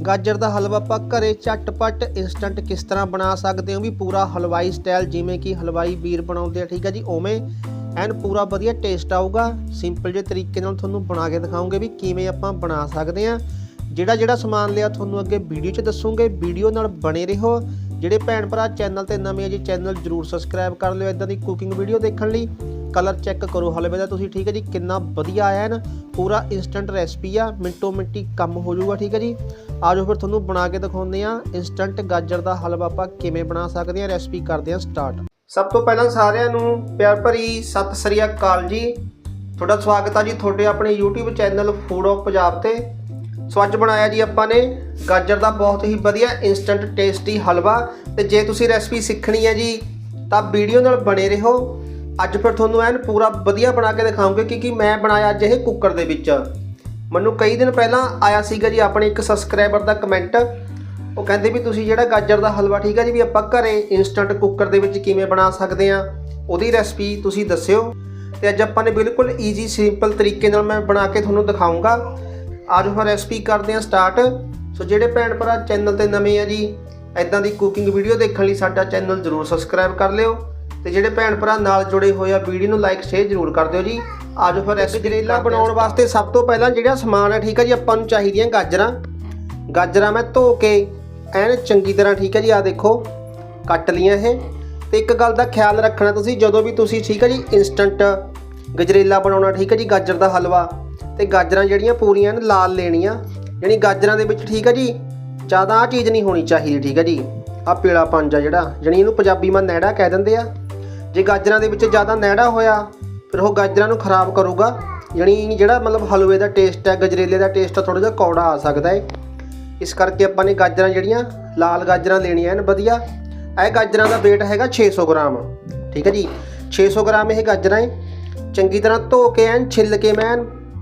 ਗਾਜਰ ਦਾ ਹਲਵਾ ਆਪਾਂ ਘਰੇ ਝਟਪਟ ਇਨਸਟੰਟ ਕਿਸ ਤਰ੍ਹਾਂ ਬਣਾ ਸਕਦੇ ਹੋ? ਵੀ ਪੂਰਾ ਹਲਵਾਈ ਸਟਾਈਲ ਜਿਵੇਂ ਕਿ ਹਲਵਾਈ ਵੀਰ ਬਣਾਉਂਦੇ ਆ, ਠੀਕ ਆ ਜੀ? ਉਵੇਂ ਐਨ ਪੂਰਾ ਵਧੀਆ ਟੇਸਟ ਆਊਗਾ। ਸਿੰਪਲ ਜਿਹੇ ਤਰੀਕੇ ਨਾਲ ਤੁਹਾਨੂੰ ਬਣਾ ਕੇ ਦਿਖਾਉਂਗੇ ਵੀ ਕਿਵੇਂ ਆਪਾਂ ਬਣਾ ਸਕਦੇ ਆ। ਜਿਹੜਾ ਜਿਹੜਾ ਸਮਾਨ ਲਿਆ, ਤੁਹਾਨੂੰ ਅੱਗੇ ਵੀਡੀਓ 'ਚ ਦੱਸੂਗੇ। ਵੀਡੀਓ ਨਾਲ ਬਣੇ ਰਹੋ। ਜਿਹੜੇ ਭੈਣ ਭਰਾ ਚੈਨਲ ਤੇ ਨਵੇਂ ਆ ਜੀ ਚੈਨਲ ਜਰੂਰ ਸਬਸਕ੍ਰਾਈਬ ਕਰ ਲਿਓ ਇਦਾਂ ਦੀ ਕੁਕਿੰਗ ਵੀਡੀਓ ਦੇਖਣ ਲਈ। ਕਲਰ ਚੈੱਕ ਕਰੋ ਹਲਵੇ ਦਾ ਤੁਸੀਂ, ਠੀਕ ਹੈ ਜੀ? ਕਿੰਨਾ ਵਧੀਆ ਆਇਆ ਹੈ ਨਾ ਪੂਰਾ ਇਨਸਟੈਂਟ ਰੈਸਪੀ ਆ। ਮਿੰਟੋ ਮਿੰਟੀ ਕੰਮ ਹੋ ਜਾਊਗਾ, ਠੀਕ ਹੈ ਜੀ? ਆਜੋ ਫਿਰ ਤੁਹਾਨੂੰ ਬਣਾ ਕੇ ਦਿਖਾਉਂਦੇ ਆ ਇਨਸਟੈਂਟ ਗਾਜਰ ਦਾ ਹਲਵਾ ਆਪਾਂ ਕਿਵੇਂ ਬਣਾ ਸਕਦੇ ਆ ਰੈਸਪੀ ਕਰਦੇ ਆ ਸਟਾਰਟ ਸਭ ਤੋਂ ਪਹਿਲਾਂ ਸਾਰਿਆਂ ਨੂੰ ਪਿਆਰ ਭਰੀ ਸਤਿ ਸ੍ਰੀ ਅਕਾਲ ਜੀ। ਤੁਹਾਡਾ ਸਵਾਗਤ ਆ ਜੀ ਤੁਹਾਡੇ ਆਪਣੇ YouTube channel food of Punjab ਤੇ। ਸੋ ਅੱਜ ਬਣਾਇਆ ਜੀ ਆਪਾਂ ਨੇ ਗਾਜਰ ਦਾ ਬਹੁਤ ਹੀ ਵਧੀਆ ਇਨਸਟੈਂਟ ਟੇਸਟੀ ਹਲਵਾ। ਤੇ ਜੇ ਤੁਸੀਂ ਰੈਸਪੀ ਸਿੱਖਣੀ ਹੈ ਜੀ, ਤਾਂ ਵੀਡੀਓ ਨਾਲ ਬਣੇ ਰਹੋ। ਅੱਜ ਫਿਰ ਤੁਹਾਨੂੰ ਐਨ ਪੂਰਾ ਵਧੀਆ ਬਣਾ ਕੇ ਦਿਖਾਉਂਗੇ ਕਿਉਂਕਿ ਮੈਂ ਬਣਾਇਆ ਅੱਜ ਇਹ ਕੁੱਕਰ ਦੇ ਵਿੱਚ। ਮੈਨੂੰ ਕਈ ਦਿਨ ਪਹਿਲਾਂ ਆਇਆ ਸੀਗਾ ਜੀ ਆਪਣੇ ਇੱਕ ਸਬਸਕ੍ਰਾਈਬਰ ਦਾ ਕਮੈਂਟ ਉਹ ਕਹਿੰਦੇ ਵੀ ਤੁਸੀਂ ਜਿਹੜਾ ਗਾਜਰ ਦਾ ਹਲਵਾ ਠੀਕ ਹੈ ਜੀ, ਵੀ ਆਪਾਂ ਘਰੇ ਇਨਸਟੈਂਟ ਕੁੱਕਰ ਦੇ ਵਿੱਚ ਕਿਵੇਂ ਬਣਾ ਸਕਦੇ ਆ? ਉਹਦੀ ਰੈਸਪੀ ਤੁਸੀਂ ਦੱਸਿਓ। ਤੇ ਅੱਜ ਆਪਾਂ ਨੇ ਬਿਲਕੁਲ ਈਜ਼ੀ ਸਿੰਪਲ ਤਰੀਕੇ ਨਾਲ ਮੈਂ ਬਣਾ ਕੇ ਤੁਹਾਨੂੰ ਦਿਖਾਉਂਗਾ ਅੱਜ ਫਿਰ ਰੈਸਪੀ ਕਰਦੇ ਆ ਸਟਾਰਟ ਸੋ ਜਿਹੜੇ ਭੈਣ ਭਰਾ ਚੈਨਲ ਤੇ ਨਵੇਂ ਆ ਜੀ ਐਦਾਂ ਦੀ ਕੁਕਿੰਗ ਵੀਡੀਓ ਦੇਖਣ ਲਈ ਸਾਡਾ ਚੈਨਲ ਜਰੂਰ ਸਬਸਕ੍ਰਾਈਬ ਕਰ ਲਿਓ। ਤੇ ਜਿਹੜੇ ਭੈਣ ਭਰਾ ਨਾਲ ਜੁੜੇ ਹੋਏ ਆ, ਵੀਡੀਓ ਨੂੰ ਲਾਈਕ ਸ਼ੇਅਰ ਜਰੂਰ ਕਰ ਦਿਓ ਜੀ। ਅੱਜ ਫਿਰ ਰੈਸਪੀ ਜਰੇਲਾ ਬਣਾਉਣ ਵਾਸਤੇ ਸਭ ਤੋਂ ਪਹਿਲਾਂ ਜਿਹੜਾ ਸਮਾਨ ਹੈ, ਠੀਕ ਹੈ ਜੀ, ਆਪਾਂ ਨੂੰ ਚਾਹੀਦੀਆਂ ਗਾਜਰਾਂ। ਗਾਜਰਾਂ ਮੈਂ ਧੋ ਕੇ ਐਨ ਚੰਗੀ ਤਰ੍ਹਾਂ, ਠੀਕ ਹੈ ਜੀ ਆ ਦੇਖੋ, ਕੱਟ ਲੀਆਂ ਇਹ। ਤੇ ਇੱਕ ਗੱਲ ਦਾ ਖਿਆਲ ਰੱਖਣਾ ਤੁਸੀਂ, ਜਦੋਂ ਵੀ ਤੁਸੀਂ, ਠੀਕ ਹੈ ਜੀ ਇਨਸਟੰਟ ਗਜਰੇਲਾ ਬਣਾਉਣਾ, ਠੀਕ ਹੈ ਜੀ, ਗਾਜਰ ਦਾ ਹਲਵਾ, ਤੇ ਗਾਜਰਾਂ ਜਿਹੜੀਆਂ ਪੂਰੀਆਂ ਨੇ, ਲਾਲ ਲੈਣੀਆਂ। ਯਾਨੀ ਗਾਜਰਾਂ ਦੇ ਵਿੱਚ, ਠੀਕ ਹੈ ਜੀ, ਜ਼ਿਆਦਾ ਆ ਚੀਜ਼ ਨਹੀਂ ਹੋਣੀ ਚਾਹੀਦੀ, ਠੀਕ ਹੈ ਜੀ। ਆ ਪੀਲਾ ਪੰਜ ਆ ਜਿਹੜਾ ਜਣੀ ਇਹਨੂੰ ਪੰਜਾਬੀ ਮਾਂ ਨੈੜਾ ਕਹਿ ਦਿੰਦੇ ਆ। ਜੇ ਗਾਜਰਾਂ ਦੇ ਵਿੱਚ ਜ਼ਿਆਦਾ ਨੈੜਾ ਹੋਇਆ ਫਿਰ ਉਹ ਗਾਜਰਾਂ ਨੂੰ ਖਰਾਬ ਕਰੂਗਾ। ਯਾਨੀ ਜਿਹੜਾ ਮਤਲਬ ਹਲਵੇ ਦਾ ਟੇਸਟ ਹੈ, ਗਜਰੇਲੇ ਦਾ ਟੇਸਟ ਥੋੜਾ ਜਿਹਾ ਕੌੜਾ ਆ ਸਕਦਾ ਹੈ। ਇਸ ਕਰਕੇ ਆਪਾਂ ਨੇ ਗਾਜਰਾਂ ਜਿਹੜੀਆਂ, ਲਾਲ ਗਾਜਰਾਂ ਲੈਣੀਆਂ ਹਨ, ਵਧੀਆ। ਇਹ ਗਾਜਰਾਂ ਦਾ weight ਹੈਗਾ 600 ਗ੍ਰਾਮ। ਠੀਕ ਹੈ ਜੀ? 600 ਗ੍ਰਾਮ ਇਹ ਗਾਜਰਾਂ ਹੈ। ਚੰਗੀ ਤਰ੍ਹਾਂ ਧੋ ਕੇ ਐਨ, ਛਿੱਲ ਕੇ ਮੈਂ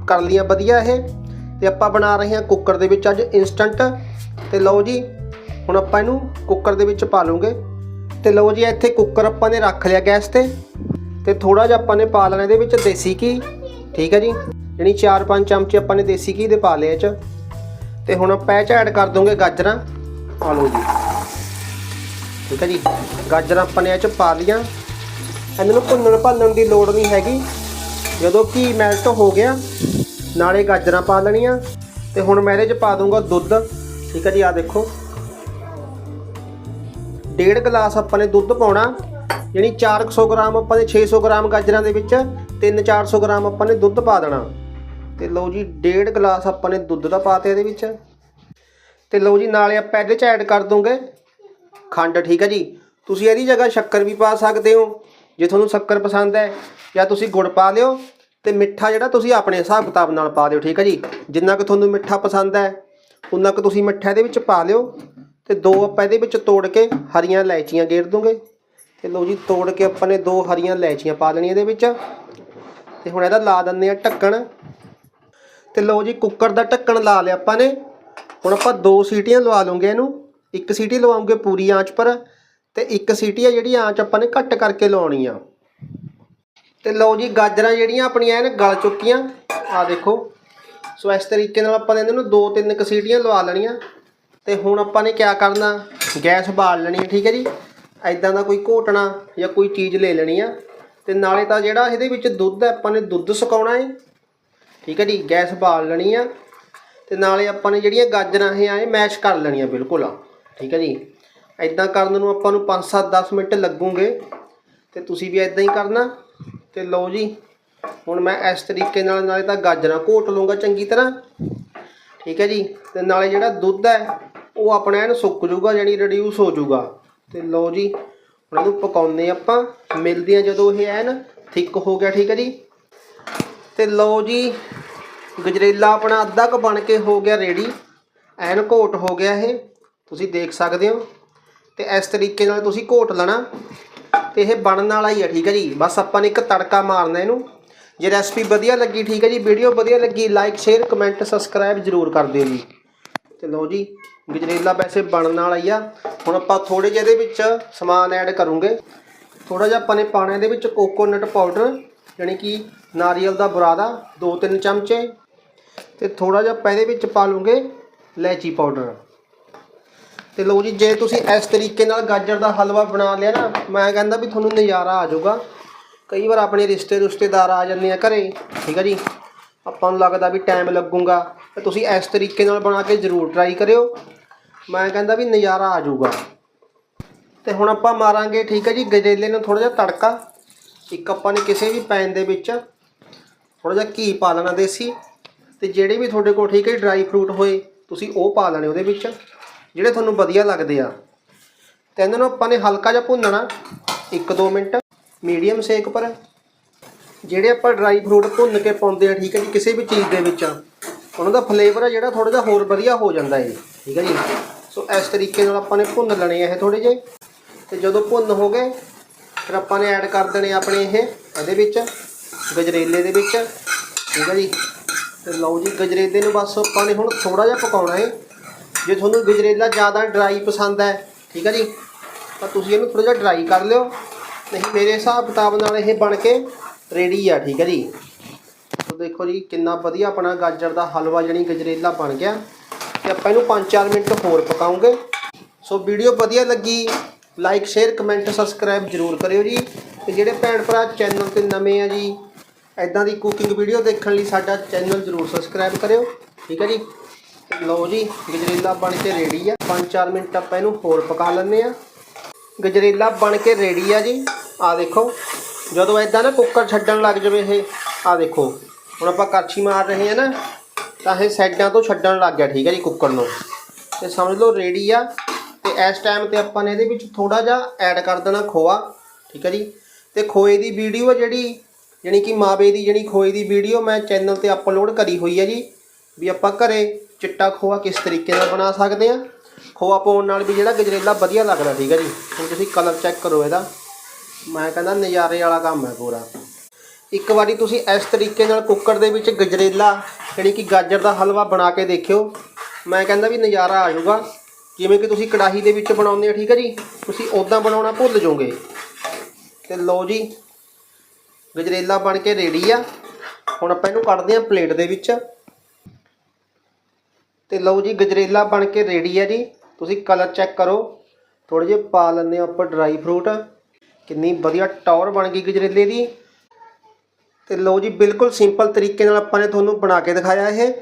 ਕਰ ਲੀਆਂ ਵਧੀਆ ਇਹ। ਤੇ ਆਪਾਂ ਬਣਾ ਰਹੇ ਹਾਂ ਕੁੱਕਰ ਦੇ ਵਿੱਚ ਅੱਜ ਇਨਸਟੰਟ ਤੇ ਲਓ ਜੀ, ਹੁਣ ਆਪਾਂ ਇਹਨੂੰ ਕੁੱਕਰ ਦੇ ਵਿੱਚ ਪਾ ਲਵਾਂਗੇ। ਤੇ ਲਓ ਜੀ, ਇੱਥੇ ਕੁੱਕਰ ਆਪਾਂ ਨੇ ਰੱਖ ਲਿਆ ਗੈਸ ਤੇ। ਤੇ ਥੋੜਾ ਜਿਹਾ ਆਪਾਂ ਨੇ ਪਾ ਲੈਣਾ ਇਹਦੇ ਵਿੱਚ ਦੇਸੀ ਘੀ। ਠੀਕ ਹੈ ਜੀ? ਯਾਨੀ 4-5 ਚਮਚੇ ਆਪਾਂ ਨੇ ਦੇਸੀ ਘੀ ਦੇ ਪਾ ਲਏ ਇਹ ਚ। ਤੇ ਹੁਣ ਆਪਾਂ ਇਹ ਚ ਐਡ ਕਰ ਦੋਗੇ ਗਾਜਰਾਂ। ਆ ਲਓ ਜੀ। ਠੀਕ ਹੈ ਜੀ? ਗਾਜਰਾਂ ਆਪਾਂ ਨੇ ਇਹ ਚ ਪਾ ਲੀਆਂ ਇਹਨਾਂ ਨੂੰ ਭੁੰਨਣ ਭਾਲਣ ਦੀ ਲੋੜ ਨਹੀਂ ਹੈਗੀ। ਜਦੋਂ ਘੀ ਮੈਲਟ ਹੋ ਗਿਆ, ਨਾਲੇ ਗਾਜਰਾਂ ਪਾ ਲੈਣੀਆਂ। ਤੇ ਹੁਣ ਮੈਂ ਇਹਦੇ ਚ ਪਾ ਦੂੰਗਾ ਦੁੱਧ। ਠੀਕ ਹੈ ਜੀ? ਆ ਦੇਖੋ। ਡੇਢ ਗਲਾਸ ਆਪਾਂ ਨੇ ਦੁੱਧ ਪਾਉਣਾ। ਯਾਨੀ 400 ਗ੍ਰਾਮ ਆਪਾਂ ਨੇ 600 ਗ੍ਰਾਮ ਗਾਜਰਾਂ ਦੇ ਵਿੱਚ 3-400 ਗ੍ਰਾਮ ਆਪਾਂ ਨੇ ਦੁੱਧ ਪਾ ਦੇਣਾ। ਤੇ ਲਓ ਜੀ, ਡੇਢ ਗਲਾਸ ਆਪਾਂ ਨੇ ਦੁੱਧ ਦਾ ਪਾਤੇ ਇਹਦੇ ਵਿੱਚ। ਤੇ ਲਓ ਜੀ, ਨਾਲੇ ਆਪਾਂ ਇਹਦੇ ਚ ਐਡ ਕਰ ਦੋਗੇ। ਖੰਡ, ਠੀਕ ਹੈ ਜੀ? ਤੁਸੀਂ ਇਹਦੀ ਜਗ੍ਹਾ ਸ਼ੱਕਰ ਵੀ ਪਾ ਸਕਦੇ ਹੋ, ਜੇ ਤੁਹਾਨੂੰ ਸ਼ੱਕਰ ਪਸੰਦ ਹੈ, ਜਾਂ ਤੁਸੀਂ ਗੁੜ ਪਾ ਲਿਓ, ਤੇ ਮਿੱਠਾ ਜਿਹੜਾ ਤੁਸੀਂ ਆਪਣੇ ਹਿਸਾਬ ਕਿਤਾਬ ਨਾਲ ਪਾ ਦਿਓ, ਠੀਕ ਹੈ ਜੀ? ਜਿੰਨਾ ਕੁ ਤੁਹਾਨੂੰ ਮਿੱਠਾ ਪਸੰਦ ਹੈ, ਉਨਾ ਕੁ ਤੁਸੀਂ ਮਿੱਠਾ ਇਹਦੇ ਵਿੱਚ ਪਾ ਲਿਓ। ਤੇ ਦੋ ਆਪਾਂ ਇਹਦੇ ਵਿੱਚ ਤੋੜ ਕੇ ਹਰੀਆਂ ਇਲਾਇਚੀਆਂ ਗੇਰ ਦੋਗੇ। ਤੇ ਲਓ ਜੀ, ਤੋੜ ਕੇ ਆਪਾਂ ਨੇ ਦੋ ਹਰੀਆਂ ਇਲਾਇਚੀਆਂ ਪਾ ਲੈਣੀਆਂ ਇਹਦੇ ਵਿੱਚ। ਤੇ ਹੁਣ ਇਹਦਾ ਲਾ ਦਿੰਦੇ ਆ ਢੱਕਣ। ਤੇ ਲਓ ਜੀ, ਕੁੱਕਰ ਦਾ ਢੱਕਣ ਲਾ ਲਿਆ ਆਪਾਂ ਨੇ। ਹੁਣ ਆਪਾਂ ਦੋ ਸੀਟੀਆਂ ਲਵਾ ਲਵਾਂਗੇ ਇਹਨੂੰ। ਇੱਕ ਸੀਟੀ ਲਵਾਉਂਗੇ ਪੂਰੀ ਆਂਚ ਪਰ ਤੇ ਇੱਕ ਸੀਟੀ ਆ ਜਿਹੜੀ ਆਂਚ ਆਪਾਂ ਨੇ ਘੱਟ ਕਰਕੇ ਲਾਉਣੀ ਆ। ਤੇ ਲਓ ਜੀ, ਗਾਜਰਾਂ ਜਿਹੜੀਆਂ ਆਪਣੀਆਂ ਐਨ ਗਲ ਚੁੱਕੀਆਂ। ਆ ਦੇਖੋ, ਸੋ ਇਸ ਤਰੀਕੇ ਨਾਲ ਆਪਾਂ ਨੇ ਇਹਨਾਂ ਨੂੰ ਦੋ ਤਿੰਨ ਕੁ ਸੀਟੀਆਂ ਲਵਾ ਲੈਣੀਆਂ। ਤੇ ਹੁਣ ਆਪਾਂ ਨੇ ਕਿਆ ਕਰਨਾ? ਗੈਸ ਬਾਲ ਲੈਣੀ ਹੈ ਠੀਕ ਹੈ ਜੀ? ਐਦਾਂ ਦਾ ਕੋਈ ਘੋਟਣਾ ਜਾਂ ਕੋਈ ਚੀਜ਼ ਲੈ ਲੈਣੀ ਆ, ਤੇ ਨਾਲੇ ਤਾਂ ਜਿਹੜਾ ਇਹਦੇ ਵਿੱਚ ਦੁੱਧ ਹੈ ਆਪਾਂ ਨੇ ਦੁੱਧ ਸੁਕਾਉਣਾ ਹੈ ਠੀਕ ਹੈ ਜੀ, ਗੈਸ ਬਾਲ ਲੈਣੀ ਆ, ਤੇ ਨਾਲੇ ਆਪਾਂ ਨੇ ਜਿਹੜੀਆਂ ਗਾਜਰਾਂ ਇਹ ਆਏ ਮੈਸ਼ ਕਰ ਲੈਣੀਆਂ ਬਿਲਕੁਲ ਠੀਕ ਹੈ ਜੀ, ਐਦਾਂ ਕਰਨ ਨੂੰ ਆਪਾਂ ਨੂੰ 5-7-10 ਮਿੰਟ ਲੱਗੂਗੇ, ਤੇ ਤੁਸੀਂ ਵੀ ਐਦਾਂ ਹੀ ਕਰਨਾ। ਤੇ ਲਓ ਜੀ, ਹੁਣ ਮੈਂ ਇਸ ਤਰੀਕੇ ਨਾਲ ਨਾਲੇ ਤਾਂ ਗਾਜਰਾਂ ਘੋਟ ਲੂੰਗਾ ਚੰਗੀ ਤਰ੍ਹਾਂ। ਠੀਕ ਹੈ ਜੀ, ਤੇ ਨਾਲੇ ਜਿਹੜਾ ਦੁੱਧ ਹੈ ਉਹ ਆਪਣਾ ਐਨ ਸੁੱਕ ਜਾਊਗਾ ਯਾਨੀ ਰਿਡਿਊਸ ਹੋ ਜਾਊਗਾ ਤੇ ਲਓ ਜੀ ਹੁਣ ਇਹਨੂੰ ਪਕਾਉਂਦੇ ਆਪਾਂ। ਮਿਲਦੇ ਆ ਜਦੋਂ ਇਹ ਐਨ ਥਿੱਕ ਹੋ ਗਿਆ, ਠੀਕ ਹੈ ਜੀ। ਤੇ ਲਓ ਜੀ, ਗਜਰੇਲਾ ਆਪਣਾ ਅੱਧਾ ਕੁ ਬਣ ਕੇ ਹੋ ਗਿਆ ਰੈਡੀ ਐਨ ਘੋਟ ਹੋ ਗਿਆ ਇਹ, ਤੁਸੀਂ ਦੇਖ ਸਕਦੇ ਹੋ। ਤੇ ਇਸ ਤਰੀਕੇ ਨਾਲ ਤੁਸੀਂ ਘੋਟ ਲੈਣਾ। ਤੇ ਇਹ ਬਣਨ ਵਾਲਾ ਹੀ ਹੈ ਠੀਕ ਹੈ ਜੀ। ਬਸ ਆਪਾਂ ਨੇ ਇੱਕ ਤੜਕਾ ਮਾਰਨਾ ਇਹਨੂੰ। ਜੇ ਰੈਸਪੀ ਵਧੀਆ ਲੱਗੀ, ਠੀਕ ਹੈ ਜੀ। ਵੀਡੀਓ ਵਧੀਆ ਲੱਗੀ ਲਾਈਕ ਸ਼ੇਅਰ ਕਮੈਂਟ ਸਬਸਕ੍ਰਾਈਬ ਜ਼ਰੂਰ ਕਰ ਦਿਓ ਜੀ। ਤੇ ਲਓ ਜੀ ਗਜਰੇਲਾ ਵੈਸੇ ਬਣਨ ਵਾਲਾ ਹੀ ਆ। ਹੁਣ ਆਪਾਂ ਥੋੜੇ ਜਿਹੇ ਇਹਦੇ ਵਿੱਚ ਸਮਾਨ ਐਡ ਕਰੂੰਗੇ। ਥੋੜਾ ਜਿਹਾ ਆਪਾਂ ਨੇ ਪਾਣਾ ਇਹਦੇ ਵਿੱਚ ਕੋਕੋਨਟ ਪਾਊਡਰ ਯਾਨੀ ਕਿ ਨਾਰੀਅਲ ਦਾ ਬੁਰਾਦਾ 2-3 ਚਮਚੇ। ਤੇ ਥੋੜਾ ਜਿਹਾ ਆਪਾਂ ਇਹਦੇ ਵਿੱਚ ਪਾ ਲੂੰਗੇ ਇਲਾਇਚੀ ਪਾਊਡਰ ਤੇ ਲਓ ਜੀ, ਜੇ ਤੁਸੀਂ ਇਸ ਤਰੀਕੇ ਨਾਲ ਗਾਜਰ ਦਾ ਹਲਵਾ ਬਣਾ ਲਿਆ ਨਾ, ਮੈਂ ਕਹਿੰਦਾ ਵੀ ਤੁਹਾਨੂੰ ਨਜ਼ਾਰਾ ਆ ਜਾਊਗਾ। ਕਈ ਵਾਰ ਆਪਣੇ ਰਿਸ਼ਤੇ ਰਿਸ਼ਤੇਦਾਰ ਆ ਜਾਂਦੇ ਆ ਘਰੇ, ਠੀਕ ਹੈ ਜੀ? ਆਪਾਂ ਨੂੰ ਲੱਗਦਾ ਵੀ ਟਾਈਮ ਲੱਗੂਗਾ। ਤੇ ਤੁਸੀਂ ਇਸ ਤਰੀਕੇ ਨਾਲ ਬਣਾ ਕੇ ਜ਼ਰੂਰ ਟਰਾਈ ਕਰਿਓ। ਮੈਂ ਕਹਿੰਦਾ ਵੀ ਨਜ਼ਾਰਾ ਆ ਜਾਊਗਾ। ਤੇ ਹੁਣ ਆਪਾਂ ਮਾਰਾਂਗੇ, ਠੀਕ ਹੈ ਜੀ ਗਜਰੇਲੇ ਨੂੰ ਥੋੜਾ ਜਿਹਾ ਤੜਕਾ। ਇੱਕ ਆਪਾਂ ਨੇ ਕਿਸੇ ਵੀ ਪੈਨ ਦੇ ਵਿੱਚ ਥੋੜਾ ਜਿਹਾ ਘੀ ਪਾ ਲੈਣਾ ਦੇਸੀ। ਤੇ ਜਿਹੜੇ ਵੀ ਤੁਹਾਡੇ ਕੋਲ, ਠੀਕ ਹੈ ਡਰਾਈ ਫਰੂਟ ਹੋਏ, ਤੁਸੀਂ ਉਹ ਪਾ ਲੈਣੇ ਉਹਦੇ ਵਿੱਚ, ਜਿਹੜੇ ਤੁਹਾਨੂੰ ਵਧੀਆ ਲੱਗਦੇ ਆ। ਤੇ ਇਹਨਾਂ ਨੂੰ ਆਪਾਂ ਨੇ ਹਲਕਾ ਜਿਹਾ ਭੁੰਨਣਾ 1-2 ਮਿੰਟ ਮੀਡੀਅਮ ਸੇਕ ਪਰ। ਜਿਹੜੇ ਆਪਾਂ ਡਰਾਈ ਫਰੂਟ ਭੁੰਨ ਕੇ ਪਾਉਂਦੇ ਆ, ਠੀਕ ਹੈ ਜੀ, ਕਿਸੇ ਵੀ ਚੀਜ਼ ਦੇ ਵਿੱਚ, ਉਹਨਾਂ ਦਾ ਫਲੇਵਰ ਆ ਜਿਹੜਾ ਥੋੜਾ ਜਿਹਾ ਹੋਰ ਵਧੀਆ ਹੋ ਜਾਂਦਾ ਹੈ ਠੀਕ ਹੈ ਜੀ। ਸੋ ਇਸ ਤਰੀਕੇ ਨਾਲ ਆਪਾਂ ਨੇ ਭੁੰਨ ਲੈਣੇ ਇਹ ਥੋੜੇ ਜਿਹੇ। ਤੇ ਜਦੋਂ ਭੁੰਨ ਹੋ ਗਏ, ਫਿਰ ਆਪਾਂ ਨੇ ਐਡ ਕਰ ਦੇਣੇ ਆਪਣੇ ਇਹ, ਇਹਦੇ ਵਿੱਚ, ਗਜਰੇਲੇ ਦੇ ਵਿੱਚ। ਠੀਕ ਹੈ ਜੀ? ਤੇ ਲਓ ਜੀ, ਗਜਰੇਲੇ ਨੂੰ ਬਸ ਆਪਾਂ ਨੇ ਹੁਣ ਥੋੜਾ ਜਿਹਾ ਪਕਾਉਣਾ ਹੈ ਜੇ ਤੁਹਾਨੂੰ ਗਜਰੇਲਾ ਜ਼ਿਆਦਾ ਡਰਾਈ ਪਸੰਦ ਹੈ, ਠੀਕ ਹੈ ਜੀ? ਤਾਂ ਤੁਸੀਂ ਇਹਨੂੰ ਥੋੜਾ ਜਿਹਾ ਡਰਾਈ ਕਰ ਲਿਓ। ਨਹੀਂ, ਮੇਰੇ ਹਿਸਾਬ ਕਿਤਾਬ ਨਾਲ ਇਹ ਬਣ ਕੇ ਰੈਡੀ ਆ, ਠੀਕ ਹੈ ਜੀ? ਸੋ ਦੇਖੋ ਜੀ, ਕਿੰਨਾ ਵਧੀਆ ਆਪਣਾ ਗਾਜਰ ਦਾ ਹਲਵਾ ਜਣੀ ਗਜਰੇਲਾ ਬਣ ਗਿਆ। ਤੇ ਆਪਾਂ ਇਹਨੂੰ 5-4 ਮਿੰਟ ਹੋਰ ਪਕਾਉਂਗੇ। ਸੋ ਵੀਡੀਓ ਵਧੀਆ ਲੱਗੀ ਲਾਈਕ ਸ਼ੇਅਰ ਕਮੈਂਟ ਸਬਸਕ੍ਰਾਈਬ ਜਰੂਰ ਕਰਿਓ ਜੀ। ਤੇ ਜਿਹੜੇ ਭੈਣ ਭਰਾ ਚੈਨਲ ਤੇ ਨਵੇਂ ਆ ਜੀ ਐਦਾਂ ਦੀ ਕੁਕਿੰਗ ਵੀਡੀਓ ਦੇਖਣ ਲਈ ਸਾਡਾ ਚੈਨਲ ਜਰੂਰ ਸਬਸਕ੍ਰਾਈਬ ਕਰਿਓ। ਠੀਕ ਹੈ ਜੀ? ਲਓ ਜੀ, ਗਜਰੇਲਾ ਬਣ ਕੇ ਰੈਡੀ ਆ। 5-4 ਮਿੰਟ ਆਪਾਂ ਇਹਨੂੰ ਹੋਰ ਪਕਾ ਲੈਂਦੇ ਆ ਗਜਰੇਲਾ ਬਣ ਕੇ ਰੈਡੀ ਆ ਜੀ। ਆ ਦੇਖੋ, ਜਦੋਂ ਐਦਾਂ ਨਾ ਕੁੱਕਰ ਛੱਡਣ ਲੱਗ ਜਾਵੇ ਇਹ ਆ ਦੇਖੋ। ਹੁਣ ਆਪਾਂ ਕਰਛੀ ਮਾਰ ਰਹੇ ਆ ਨਾ। ਤਾਂ ਇਹ ਸਾਈਡਾਂ ਤੋਂ ਛੱਡਣ ਲੱਗ ਗਿਆ, ਠੀਕ ਹੈ ਜੀ ਕੁੱਕਰ ਨੂੰ। ਤੇ ਸਮਝ ਲਓ ਰੈਡੀ ਆ। ਤੇ ਇਸ ਟਾਈਮ ਤੇ ਆਪਾਂ ਨੇ ਇਹਦੇ ਵਿੱਚ ਥੋੜਾ ਜਿਹਾ ਐਡ ਕਰ ਦੇਣਾ ਖੋਆ, ਠੀਕ ਹੈ ਜੀ। ਤੇ ਖੋਏ ਦੀ ਵੀਡੀਓ ਜਿਹੜੀ, ਯਾਨੀ ਕਿ ਮਾਵੇ ਦੀ ਜਿਹੜੀ ਖੋਏ ਦੀ ਵੀਡੀਓ ਮੈਂ ਚੈਨਲ ਤੇ ਅਪਲੋਡ ਕਰੀ ਹੋਈ ਹੈ ਜੀ, ਵੀ ਆਪਾਂ ਘਰੇ ਚਿੱਟਾ ਖੋਆ ਕਿਸ ਤਰੀਕੇ ਨਾਲ ਬਣਾ ਸਕਦੇ ਆ। ਖੋਆ ਪਾਉਣ ਨਾਲ ਵੀ ਜਿਹੜਾ ਗਜਰੇਲਾ ਵਧੀਆ ਲੱਗਦਾ, ਠੀਕ ਹੈ ਜੀ। ਹੁਣ ਤੁਸੀਂ ਕਲਰ ਚੈੱਕ ਕਰੋ ਇਹਦਾ। ਮੈਂ ਕਹਿੰਦਾ ਨਜ਼ਾਰੇ ਵਾਲਾ ਕੰਮ ਹੈ ਪੂਰਾ। ਇੱਕ ਵਾਰੀ ਤੁਸੀਂ ਇਸ ਤਰੀਕੇ ਨਾਲ ਕੁੱਕਰ ਦੇ ਵਿੱਚ ਗਜਰੇਲਾ ਜਿਹੜੀ ਕਿ ਗਾਜਰ ਦਾ ਹਲਵਾ ਬਣਾ ਕੇ ਦੇਖਿਓ। ਮੈਂ ਕਹਿੰਦਾ ਵੀ ਨਜ਼ਾਰਾ ਆ ਜਾਊਗਾ। ਜਿਵੇਂ ਕਿ ਤੁਸੀਂ ਕੜਾਹੀ ਦੇ ਵਿੱਚ ਬਣਾਉਂਦੇ ਹੋ, ਠੀਕ ਹੈ ਜੀ? ਤੁਸੀਂ ਉਦਾਂ ਬਣਾਉਣਾ ਭੁੱਲ ਜਾਓਗੇ। ਤੇ ਲਓ ਜੀ, ਗਜਰੇਲਾ ਬਣ ਕੇ ਰੈਡੀ ਆ। ਹੁਣ ਆਪਾਂ ਇਹਨੂੰ ਕੱਢਦੇ ਆ ਪਲੇਟ ਦੇ ਵਿੱਚ। ਤੇ ਲਓ ਜੀ, ਗਜਰੇਲਾ ਬਣ ਕੇ ਰੈਡੀ ਆ ਜੀ। ਤੁਸੀਂ ਕਲਰ ਚੈੱਕ ਕਰੋ। ਥੋੜੇ ਜਿਹੇ ਪਾ ਲੈਂਦੇ ਆ ਉੱਪਰ ਡਰਾਈ ਫਰੂਟ। ਕਿੰਨੀ ਵਧੀਆ ਟੌਰ ਬਣ ਗਈ ਗਜਰੇਲੇ ਦੀ। ਤੇ ਲਓ ਜੀ, ਬਿਲਕੁਲ ਸਿੰਪਲ ਤਰੀਕੇ ਨਾਲ ਆਪਾਂ ਨੇ ਤੁਹਾਨੂੰ ਬਣਾ ਕੇ ਦਿਖਾਇਆ ਇਹ।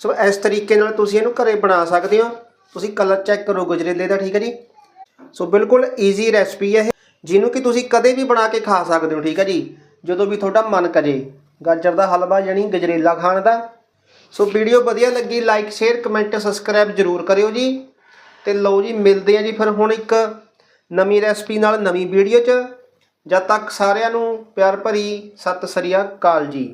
ਸੋ ਇਸ ਤਰੀਕੇ ਨਾਲ ਤੁਸੀਂ ਇਹਨੂੰ ਘਰੇ ਬਣਾ ਸਕਦੇ ਹੋ। ਤੁਸੀਂ ਕਲਰ ਚੈੱਕ ਕਰੋ ਗਜਰੇਲੇ ਦਾ, ਠੀਕ ਹੈ ਜੀ? ਸੋ ਬਿਲਕੁਲ ਈਜ਼ੀ ਰੈਸਪੀ ਹੈ ਇਹ, ਜਿਹਨੂੰ ਕਿ ਤੁਸੀਂ ਕਦੇ ਵੀ ਬਣਾ ਕੇ ਖਾ ਸਕਦੇ ਹੋ, ਠੀਕ ਹੈ ਜੀ? ਜਦੋਂ ਵੀ ਤੁਹਾਡਾ ਮਨ ਕਰੇ। ਗਾਜਰ ਦਾ ਹਲਵਾ ਯਾਨੀ ਗਜਰੇਲਾ ਖਾਣ ਦਾ। ਸੋ ਵੀਡੀਓ ਵਧੀਆ ਲੱਗੀ ਲਾਈਕ ਸ਼ੇਅਰ ਕਮੈਂਟ ਸਬਸਕ੍ਰਾਈਬ ਜਰੂਰ ਕਰਿਓ ਜੀ। ਤੇ ਲਓ ਜੀ, ਮਿਲਦੇ ਆ ਜੀ ਫਿਰ ਹੁਣ ਇੱਕ ਨਵੀਂ ਰੈਸਪੀ ਨਾਲ ਨਵੀਂ ਵੀਡੀਓ 'ਚ। ਜਦ ਤੱਕ ਸਾਰਿਆਂ ਨੂੰ ਪਿਆਰ ਭਰੀ ਸਤਿ ਸ੍ਰੀ ਅਕਾਲ ਜੀ।